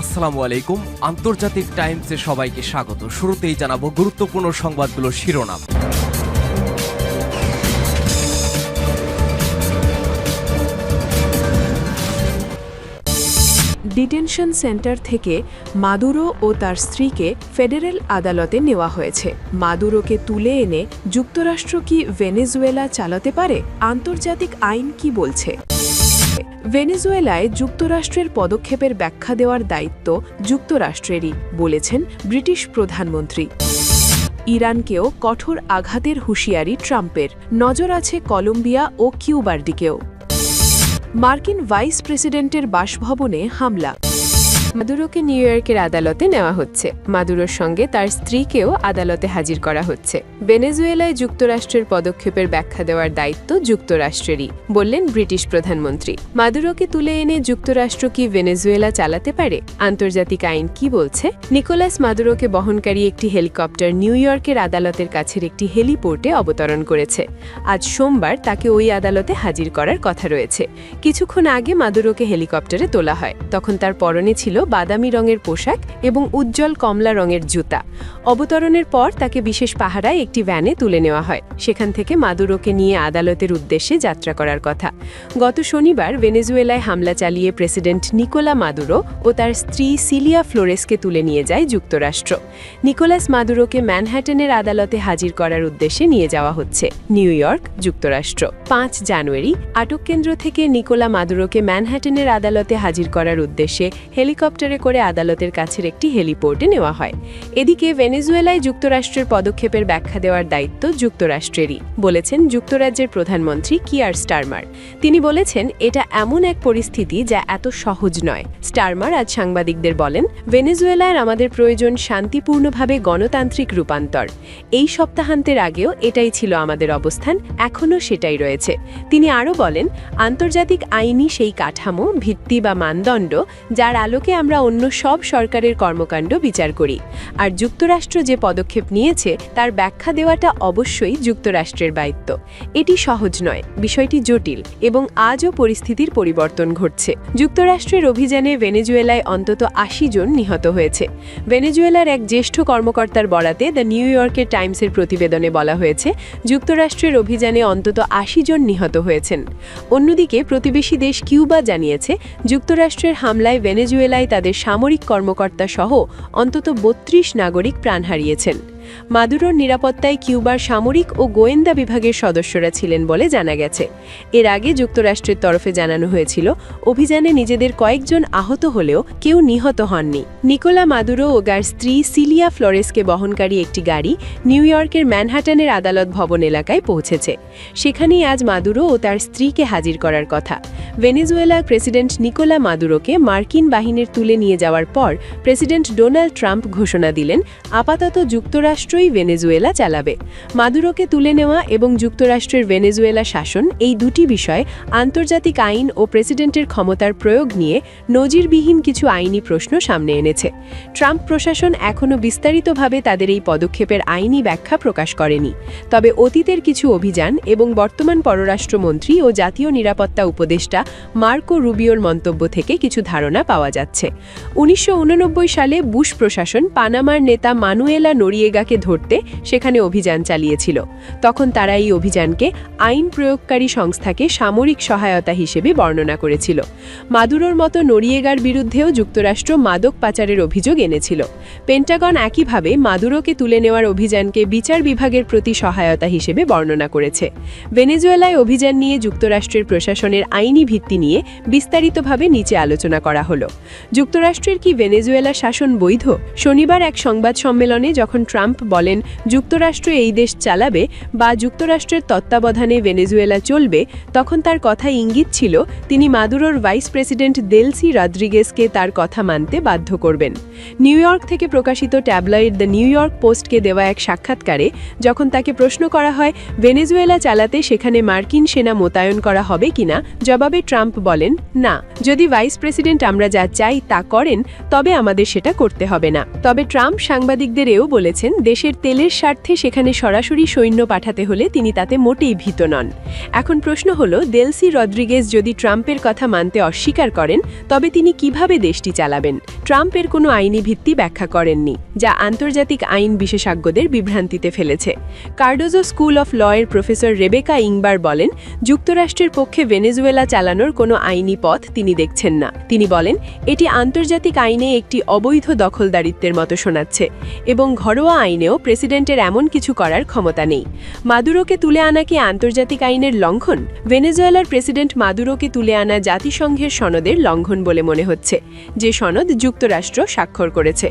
আসসালামু আলাইকুম। আন্তর্জাতিক টাইমসে সবাইকে স্বাগত। শুরুতেই জানাব গুরুত্বপূর্ণ সংবাদগুলোর শিরোনাম। ডিটেনশন সেন্টার থেকে মাদুরো ও তার স্ত্রীকে ফেডারেল আদালতে নেওয়া হয়েছে। মাদুরোকে তুলে এনে যুক্তরাষ্ট্র কি ভেনেজুয়েলা চালাতে পারে? আন্তর্জাতিক আইন কি বলছে? ভেনেজুয়েলায় যুক্তরাষ্ট্রের পদক্ষেপের ব্যাখ্যা দেওয়ার দায়িত্ব যুক্তরাষ্ট্রেরই, বলেছেন ব্রিটিশ প্রধানমন্ত্রী। ইরানকেও কঠোর আঘাতের হুঁশিয়ারি ট্রাম্পের, নজর আছে কলম্বিয়া ও কিউবার দিকেও। মার্কিন ভাইস প্রেসিডেন্টের বাসভবনে হামলা মাদুরোকে নিউ ইয়র্কের আদালতে নেওয়া হচ্ছে। মাদুরোর সঙ্গে তার স্ত্রীকেও আদালতে হাজির করা হচ্ছে। ভেনেজুয়েলায় যুক্তরাষ্ট্রের পদক্ষেপের ব্যাখ্যা দেওয়ার দায়িত্ব যুক্তরাষ্ট্রেরই, বললেন ব্রিটিশ প্রধানমন্ত্রী। মাদুরোকে তুলে এনে যুক্তরাষ্ট্র কি ভেনেজুয়েলা চালাতে পারে? আন্তর্জাতিক আইন কি বলছে? নিকোলাস মাদুরোকে বহনকারী একটি হেলিকপ্টার নিউ ইয়র্কের আদালতের কাছের একটি হেলিপোর্টে অবতরণ করেছে। আজ সোমবার তাকে ওই আদালতে হাজির করার কথা রয়েছে। কিছুক্ষণ আগে মাদুরোকে হেলিকপ্টারে তোলা হয়। তখন তার পরনে ছিল বাদামি রঙের পোশাক এবং উজ্জ্বল কমলা রঙের জুতা। অবতরণের পর তাকে বিশেষ পাহারায় একটি ভ্যানে তুলে নেওয়া হয়। সেখান থেকে মাদুরোকে নিয়ে আদালতের উদ্দেশ্যে যাত্রা করার কথা। গত শনিবার ভেনেজুয়েলায় হামলা চালিয়ে প্রেসিডেন্ট নিকোলা মাদুরো ও তার স্ত্রী সিলিয়া ফ্লোরেসকে তুলে নিয়ে যায় যুক্তরাষ্ট্র। নিকোলাস মাদুরোকে ম্যানহ্যাটনের আদালতে হাজির করার উদ্দেশ্যে নিয়ে যাওয়া হচ্ছে নিউ ইয়র্ক, যুক্তরাষ্ট্র। পাঁচ জানুয়ারি আটক কেন্দ্র থেকে নিকোলা মাদুরোকে ম্যানহ্যাটনের আদালতে হাজির করার উদ্দেশ্যে হেলিকপ্টারে করে আদালতের কাছের একটি হেলিপোর্টে নেওয়া হয়। এদিকে ভেনেজুয়েলায় যুক্তরাষ্ট্রের পদক্ষেপের ব্যাখ্যা দেওয়ার দায়িত্ব যুক্তরাষ্ট্রেরই, বলেছেন যুক্তরাজ্যের প্রধানমন্ত্রী কিয়ার স্টারমার। তিনি বলেছেন, এটা এমন এক পরিস্থিতি যা এত সহজ নয়। স্টারমার আজ সাংবাদিকদের বলেন ভেনেজুয়েলায় আমাদের প্রয়োজন শান্তিপূর্ণভাবে গণতান্ত্রিক রূপান্তর। এই সপ্তাহান্তের আগেও এটাই ছিল আমাদের অবস্থান, এখনও সেটাই রয়েছে। তিনি আরও বলেন, আন্তর্জাতিক আইনি সেই কাঠামো, ভিত্তি বা মানদণ্ড, যার আলোকে আমরা অন্য সব সরকারের কর্মকাণ্ড বিচার করি। আর যুক্তরাষ্ট্র যে পদক্ষেপ নিয়েছে, তার ব্যাখ্যা দেওয়াটা অবশ্যই যুক্তরাষ্ট্রের দায়িত্ব। এটি সহজ নয়, বিষয়টি জটিল এবং আজও পরিস্থিতির পরিবর্তন ঘটছে। যুক্তরাষ্ট্রের অভিযানে ভেনেজুয়েলায় অন্তত আশি জন নিহত হয়েছে। ভেনেজুয়েলার এক জ্যেষ্ঠ কর্মকর্তার বরাতে দ্য নিউ ইয়র্কের টাইমসের প্রতিবেদনে বলা হয়েছে, যুক্তরাষ্ট্রের অভিযানে অন্তত আশি জন নিহত হয়েছেন। অন্যদিকে প্রতিবেশী দেশ কিউবা জানিয়েছে, যুক্তরাষ্ট্রের হামলায় ভেনেজুয়েলায় তাদের সামরিক কর্মকর্তা সহ অন্তত বত্রিশ নাগরিক প্রাণ হারিয়েছেন। মাদুরোর নিরাপত্তায় কিউবার সামরিক ও গোয়েন্দা বিভাগের সদস্যরা ছিলেন বলে জানা গেছে। এর আগে যুক্তরাষ্ট্রের তরফে জানানো হয়েছিল, অভিযানে নিজেদের কয়েকজন আহত হলেও কেউ নিহত হননি। নিকোলা মাদুরো ও গার স্ত্রী সিলিয়া ফ্লোরেসকে বহনকারী একটি গাড়ি নিউ ইয়র্কের ম্যানহাটনের আদালত ভবন এলাকায় পৌঁছেছে। সেখানেই আজ মাদুরো ও তার স্ত্রীকে হাজির করার কথা। ভেনেজুয়েলার প্রেসিডেন্ট নিকোলা মাদুরোকে মার্কিন বাহিনীর তুলে নিয়ে যাওয়ার পর, প্রেসিডেন্ট ডোনাল্ড ট্রাম্প ঘোষণা দিলেন, আপাতত যুক্তরাষ্ট্রই ভেনেজুয়েলা চালাবে। মাদুরোকে তুলে নেওয়া এবং যুক্তরাষ্ট্রের ভেনেজুয়েলা শাসন এই দুটি বিষয়, আন্তর্জাতিক আইন ও প্রেসিডেন্টের ক্ষমতার প্রয়োগ নিয়ে নজিরবিহীন কিছু আইনি প্রশ্ন সামনে এনেছে। ট্রাম্প প্রশাসন এখনও বিস্তারিতভাবে তাদের এই পদক্ষেপের আইনি ব্যাখ্যা প্রকাশ করেনি। তবে অতীতের কিছু অভিযান এবং বর্তমান পররাষ্ট্রমন্ত্রী ও জাতীয় নিরাপত্তা উপদেষ্টা মার্কো রুবিওর মন্তব্য থেকে কিছু ধারণা পাওয়া যাচ্ছে। উনিশশো উননব্বই সালে বুশ প্রশাসন পানামার নেতা মানুয়েলা নরিয়েগাকে ধরতে সেখানে অভিযান চালিয়েছিল। তখন তারা এই অভিযানকে আইন প্রয়োগকারী সংস্থাকে সামরিক সহায়তা হিসেবে বর্ণনা করেছিল। মাদুরোর মতো নরিয়েগার বিরুদ্ধেও যুক্তরাষ্ট্র মাদক পাচারের অভিযোগ এনেছিল। পেন্টাগন একইভাবে মাদুরোকে তুলে নেওয়ার অভিযানকে বিচার বিভাগের প্রতি সহায়তা হিসেবে বর্ণনা করেছে। ভেনেজুয়েলায় অভিযান নিয়ে যুক্তরাষ্ট্রের প্রশাসনের আইনি ভিত্তি নিয়ে বিস্তারিতভাবে নিচে আলোচনা করা হলো। যুক্তরাষ্ট্রের কি ভেনেজুয়েলা শাসন বৈধ? শনিবার এক সংবাদ সম্মেলনে যখন ট্রাম্প বলেন, যুক্তরাষ্ট্র এই দেশ চালাবে বা যুক্তরাষ্ট্রের তত্ত্বাবধানে ভেনেজুয়েলা চলবে, তখন তার কথা ইঙ্গিত ছিল, তিনি মাদুরোর ভাইস প্রেসিডেন্ট দেলসি রদ্রিগেসকে তার কথা মানতে বাধ্য করবেন। নিউ ইয়র্ক থেকে প্রকাশিত ট্যাবলয়েড দ্য নিউ ইয়র্ক পোস্টকে দেওয়া এক সাক্ষাৎকারে, যখন তাকে প্রশ্ন করা হয়, ভেনেজুয়েলা চালাতে সেখানে মার্কিন সেনা মোতায়েন করা হবে কিনা, জবাবে ট্রাম্প বলেন, না, যদি ভাইস প্রেসিডেন্ট আমরা যা চাই তা করেন, তবে আমাদের সেটা করতে হবে না। তবে ট্রাম্প সাংবাদিকদের এও বলেছেন দেশের তেলের স্বার্থে সেখানে সরাসরি সৈন্য পাঠাতে হলে তিনি তাতে মোটেই ভীত নন। এখন প্রশ্ন হল, দেলসি রদ্রিগেজ যদি ট্রাম্পের কথা মানতে অস্বীকার করেন, তবে তিনি কীভাবে দেশটি চালাবেন? ট্রাম্পের কোনো আইনি ভিত্তি ব্যাখ্যা করেননি, যা আন্তর্জাতিক আইন বিশেষজ্ঞদের বিভ্রান্তিতে ফেলেছে। কার্ডোজো স্কুল অফ লয়ের প্রফেসর রেবেকা ইংবার বলেন, যুক্তরাষ্ট্রের পক্ষে ভেনেজুয়েলা চালানোর কোনো আইনি পথ তিনি দেখছেন না। তিনি বলেন, এটি আন্তর্জাতিক আইনে একটি অবৈধ দখলদারিত্বের মতো শোনাচ্ছে এবং ঘরোয়া আইনেও প্রেসিডেন্টের এমন কিছু করার ক্ষমতা নেই। মাদুরোকে তুলে আনা কি আন্তর্জাতিক আইনের লঙ্ঘন? ভেনেজুয়েলার প্রেসিডেন্ট মাদুরোকে তুলে আনা জাতিসংঘের সনদের লঙ্ঘন বলে মনে হচ্ছে, যে সনদ যুক্তরাষ্ট্র স্বাক্ষর করেছে।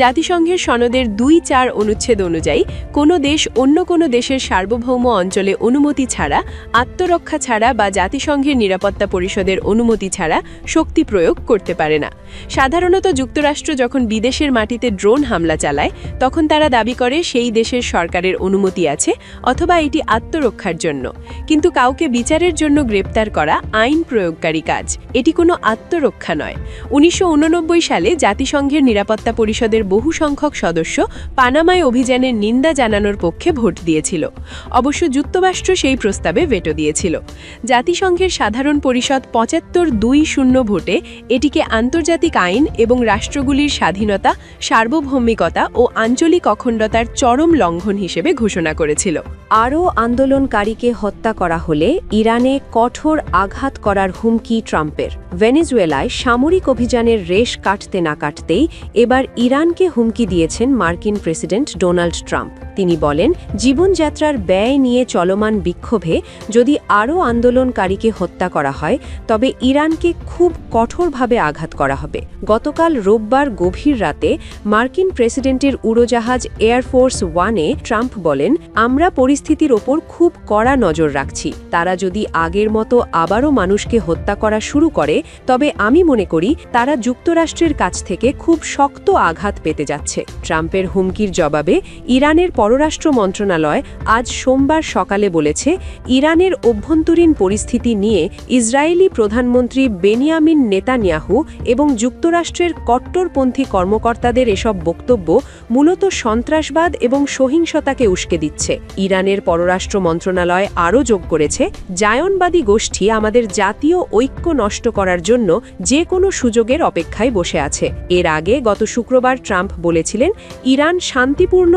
জাতিসংঘের সনদের দুই চার অনুচ্ছেদ অনুযায়ী, কোনো দেশ অন্য কোনো দেশের সার্বভৌম অঞ্চলে অনুমতি ছাড়া, আত্মরক্ষা ছাড়া বা জাতিসংঘের নিরাপত্তা পরিষদের অনুমতি ছাড়া শক্তি প্রয়োগ করতে পারে না। সাধারণত যুক্তরাষ্ট্র যখন বিদেশের মাটিতে ড্রোন হামলা চালায়, তখন তারা করে সেই দেশের সরকারের অনুমতি আছে অথবা এটি আত্মরক্ষার জন্য। কিন্তু কাউকে বিচারের জন্য গ্রেপ্তার করা আইন প্রয়োগকারী কাজ। এটি কোনো আত্মরক্ষা নয়। উনিশশো সালে জাতিসংঘের নিরাপত্তা পরিষদের বহু সংখ্যক সদস্য পানামায় অভিযানের নিন্দা জানানোর পক্ষে ভোট দিয়েছিল। অবশ্য যুক্তরাষ্ট্র সেই প্রস্তাবে ভেটো দিয়েছিল। জাতিসংঘের সাধারণ পরিষদ পঁচাত্তর দুই শূন্য ভোটে এটিকে আন্তর্জাতিক আইন এবং রাষ্ট্রগুলির স্বাধীনতা, সার্বভৌমিকতা ও আঞ্চলিক অখণ্ডতার চরম লঙ্ঘন হিসেবে ঘোষণা করেছিল। আরও আন্দোলনকারীকে হত্যা করা হলে ইরানে কঠোর আঘাত করার হুমকি ট্রাম্পের। ভেনেজুয়েলায় সামরিক অভিযানের রেশ কাটতে না কাটতেই এবার ইরানকে হুমকি দিয়েছেন মার্কিন প্রেসিডেন্ট ডোনাল্ড ট্রাম্প। তিনি বলেন, জীবনযাত্রার ব্যয় নিয়ে চলমান বিক্ষোভে যদি আরও আন্দোলনকারীকে হত্যা করা হয়, তবে ইরানকে খুব কঠোরভাবে আঘাত করা হবে। গতকাল রোববার গভীর রাতে মার্কিন প্রেসিডেন্টের উড়োজাহাজ এয়ারফোর্স ওয়ানে ট্রাম্প বলেন, আমরা পরিস্থিতির ওপর খুব কড়া নজর রাখছি। তারা যদি আগের মতো আবারও মানুষকে হত্যা করা শুরু করে, তবে আমি মনে করি তারা যুক্তরাষ্ট্রের কাছ থেকে খুব শক্ত আঘাত পেতে যাচ্ছে। ট্রাম্পের হুমকির জবাবে ইরানের পররাষ্ট্র মন্ত্রণালয় আজ সোমবার সকালে বলেছে, ইরানের অভ্যন্তরীণ পরিস্থিতি নিয়ে ইসরায়েলি প্রধানমন্ত্রী বেনিয়ামিন নেতানিয়াহু এবং যুক্তরাষ্ট্রের কট্টরপন্থী কর্মকর্তাদের এসব বক্তব্য মূলত সন্ত্রাসবাদ এবং সহিংসতাকে উস্কে দিচ্ছে। ইরানের পররাষ্ট্র মন্ত্রণালয় আরও যোগ করেছে, জায়নবাদী গোষ্ঠী আমাদের জাতীয় ঐক্য নষ্ট করার জন্য যে কোনো সুযোগের অপেক্ষায় বসে আছে। এর আগে গত শুক্রবার ট্রাম্প বলেছিলেন, ইরান শান্তিপূর্ণ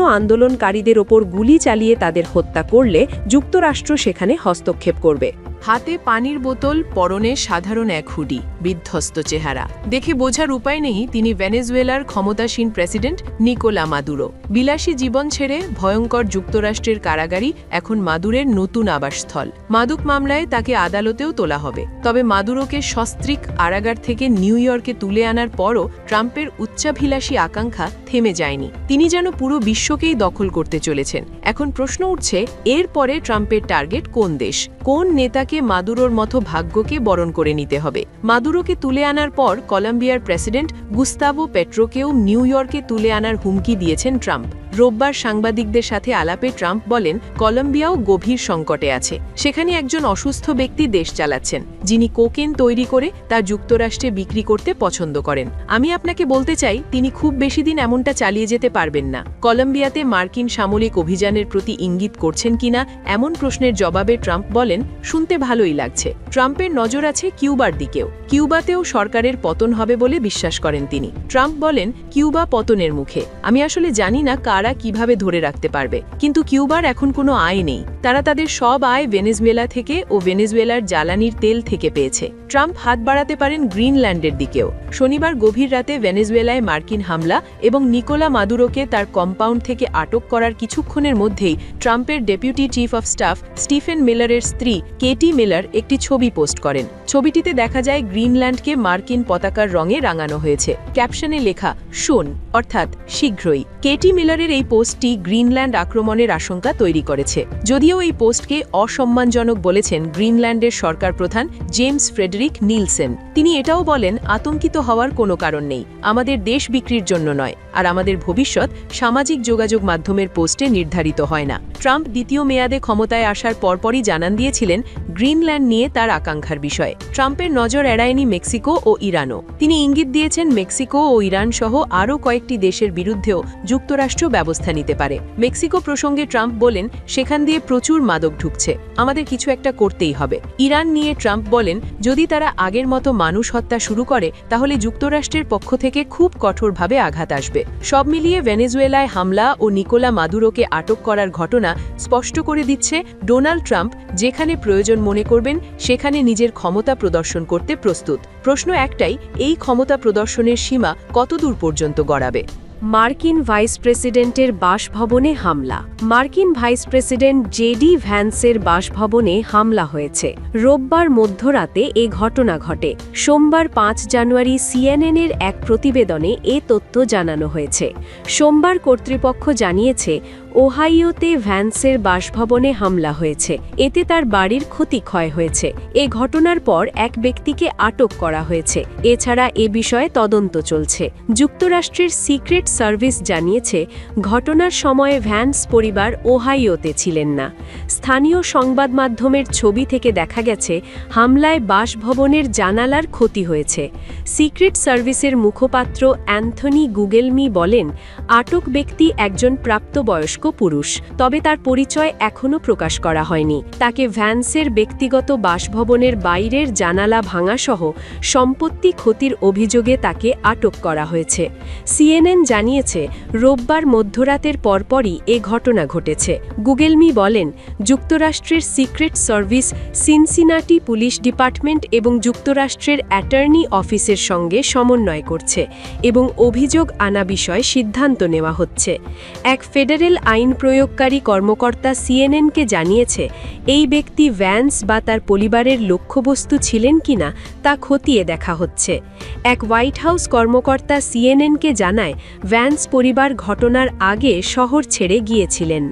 আন্দোলনকারীদের ওপর গুলি চালিয়ে তাদের হত্যা করলে যুক্তরাষ্ট্র সেখানে হস্তক্ষেপ করবে। হাতে পানির বোতল, পরনে সাধারণ এক হুডি, বিধ্বস্ত চেহারা। দেখে বোঝার উপায় নেই তিনি ভেনেজুয়েলার ক্ষমতাসীন প্রেসিডেন্ট নিকোলা মাদুরো। বিলাসী জীবন ছেড়ে ভয়ঙ্কর যুক্তরাষ্ট্রের কারাগারি এখন মাদুরের নতুন আবাসস্থল। মাদুক মামলায় তাকে আদালতেও তোলা হবে। তবে মাদুরোকে সস্ত্রিক আরাগার থেকে নিউ ইয়র্কে তুলে আনার পরও ট্রাম্পের উচ্চাভিলাষী আকাঙ্ক্ষা থেমে যায়নি। তিনি যেন পুরো বিশ্বকেই দখল করতে চলেছেন। এখন প্রশ্ন উঠছে এরপরে ট্রাম্পের টার্গেট কোন দেশ? কোন নেতাকে মাদুরোর মতো ভাগ্যকে বরণ করে নিতে হবে। মাদুরোকে তুলে আনার পর কলম্বিয়ার প্রেসিডেন্ট গুস্তাভো পেট্রোকেও নিউ ইয়র্কে তুলে আনার হুমকি দিয়েছেন ট্রাম্প। রোববার সাংবাদিকদের সাথে আলাপে ট্রাম্প বলেন, কলম্বিয়াও গভীর সংকটে আছে। সেখানে একজন অসুস্থ ব্যক্তি দেশ চালাচ্ছেন, যিনি কোকেন তৈরি করে তা যুক্তরাষ্ট্রে বিক্রি করতে পছন্দ করেন। আমি আপনাকে বলতে চাই, তিনি খুব বেশি দিন এমনটা চালিয়ে যেতে পারবেন না। কলম্বিয়াতে মার্কিন সামরিক অভিযানের প্রতি ইঙ্গিত করছেন কিনা এমন প্রশ্নের জবাবে ট্রাম্প বলেন, শুনতে ভালোই লাগছে। ট্রাম্পের নজর আছে কিউবার দিকেও। কিউবাতেও সরকারের পতন হবে বলে বিশ্বাস করেন তিনি। ট্রাম্প বলেন, কিউবা পতনের মুখে। আমি আসলে জানি না কারা কীভাবে ধরে রাখতে পারবে। কিন্তু কিউবার এখন কোনো আয় নেই। তারা তাদের সব আয় ভেনেজুয়েলা থেকে ও ভেনেজুয়েলার জ্বালানির তেল থেকে পেয়েছে। ট্রাম্প হাত বাড়াতে পারেন গ্রিনল্যান্ডের দিকেও। শনিবার গভীর রাতে ভেনেজুয়েলায় মার্কিন হামলা এবং নিকোলা মাদুরোকে তার কম্পাউন্ড থেকে আটক করার কিছুক্ষণের মধ্যেই ট্রাম্পের deputy chief of staff Stephen মিলারের স্ত্রী কেটি মিলার একটি ছবি পোস্ট করেন। ছবিটিতে দেখা যায় গ্রিনল্যান্ডকে মার্কিন পতাকার রঙে রাঙানো হয়েছে। ক্যাপশনে লেখা, শোন, অর্থাৎ, শীঘ্রই। কেটি মিলারের এই পোস্টটি গ্রিনল্যান্ড আক্রমণের আশঙ্কা তৈরি করেছে। যদিও এই পোস্টকে অসম্মানজনক বলেছেন গ্রিনল্যান্ডের সরকার প্রধান জেমস ফ্রেডরিক নিলসেন। তিনি এটাও বলেন, আতঙ্কিত হওয়ার কোনো কারণ নেই। আমাদের দেশ বিক্রির জন্য নয়, আর আমাদের ভবিষ্যৎ সামাজিক যোগাযোগ মাধ্যমের পোস্টে নির্ধারিত হয় না। ট্রাম্প দ্বিতীয় মেয়াদে ক্ষমতায় আসার পরপরই জানান দিয়েছিলেন গ্রিনল্যান্ড নিয়ে তার আকাঙ্ক্ষার বিষয়। ট্রাম্পের নজর এড়ায়নি মেক্সিকো ও ইরানও। তিনি ইঙ্গিত দিয়েছেন মেক্সিকো ও ইরান সহ আরও কয়েকটি দেশের বিরুদ্ধেও যুক্তরাষ্ট্র ব্যবস্থা নিতে পারে। মেক্সিকো প্রসঙ্গে ট্রাম্প বলেন, সেখান দিয়ে প্রচুর মাদক ঢুকছে। আমাদের কিছু একটা করতেই হবে। ইরান নিয়ে ট্রাম্প বলেন, যদি তারা আগের মতো মানুষ হত্যা শুরু করে, তাহলে যুক্তরাষ্ট্রের পক্ষ থেকে খুব কঠোরভাবে আঘাত আসবে। সব মিলিয়ে ভেনেজুয়েলায় হামলা ও নিকোলা মাদুরোকে আটক করার ঘটনা স্পষ্ট করে দিচ্ছে ডোনাল্ড ট্রাম্প, যেখানে প্রয়োজন মনে করবেন, সেখানে নিজের ক্ষমতা প্রদর্শন করতে প্রস্তুত। প্রশ্ন একটাই, এই ক্ষমতা প্রদর্শনের সীমা কতদূর পর্যন্ত গড়াবে? মার্কিন ভাইস প্রেসিডেন্টের বাসভবনে হামলা। মার্কিন ভাইস প্রেসিডেন্ট জেডি ভ্যান্সের বাসভবনে হামলা হয়েছে। রোববার মধ্যরাতে এ ঘটনা ঘটে। সোমবার পাঁচ জানুয়ারি সিএনএনের এক প্রতিবেদনে এ তথ্য জানানো হয়েছে। সোমবার কর্তৃপক্ষ জানিয়েছে ওহাইওতে ভ্যান্সের বাসভবনে হামলা হয়েছে। এতে তার বাড়ির ক্ষতি ক্ষয় হয়েছে। এ ঘটনার পর এক ব্যক্তিকে আটক করা হয়েছে। এছাড়া এ বিষয়ে তদন্ত চলছে। যুক্তরাষ্ট্রের সিক্রেট সার্ভিস জানিয়েছে, ঘটনার সময়ে ভ্যান্স পরিবার ওহাইওতে ছিলেন না। স্থানীয় সংবাদ মাধ্যমের ছবি থেকে দেখা গেছে, হামলায় বাসভবনের জানালার ক্ষতি হয়েছে। সিক্রেট সার্ভিসের মুখপাত্র অ্যান্থনি গুগেলমি বলেন, আটক ব্যক্তি একজন প্রাপ্তবয়স্ক। পুরুষ, তবে তার পরিচয় এখনও প্রকাশ করা হয়নি। তাকে ভ্যান্সের ব্যক্তিগত বাসভবনের বাইরের জানালা ভাঙাসহ সম্পত্তি ক্ষতির অভিযোগে তাকে আটক করা হয়েছে। সিএনএন জানিয়েছে, রোববার মধ্যরাতের পরপরই এ ঘটনা ঘটেছে। গুগেলমি বলেন, যুক্তরাষ্ট্রের secret service Cincinnati police department এবং যুক্তরাষ্ট্রের অ্যাটর্নি অফিসের সঙ্গে সমন্বয় করছে এবং অভিযোগ আনা বিষয়ে সিদ্ধান্ত নেওয়া হচ্ছে। এক ফেডারেল আইন প্রয়োগকারী কর্মকর্তা সিএনএনকে জানিয়েছে, এই ব্যক্তি ভ্যান্স বা তার পরিবারের লক্ষ্যবস্তু ছিলেন কিনা তা খতিয়ে দেখা হচ্ছে। এক হোয়াইট হাউস কর্মকর্তা সিএনএনকে জানায়, ভ্যান্স পরিবার ঘটনার আগে শহর ছেড়ে গিয়েছিলেন।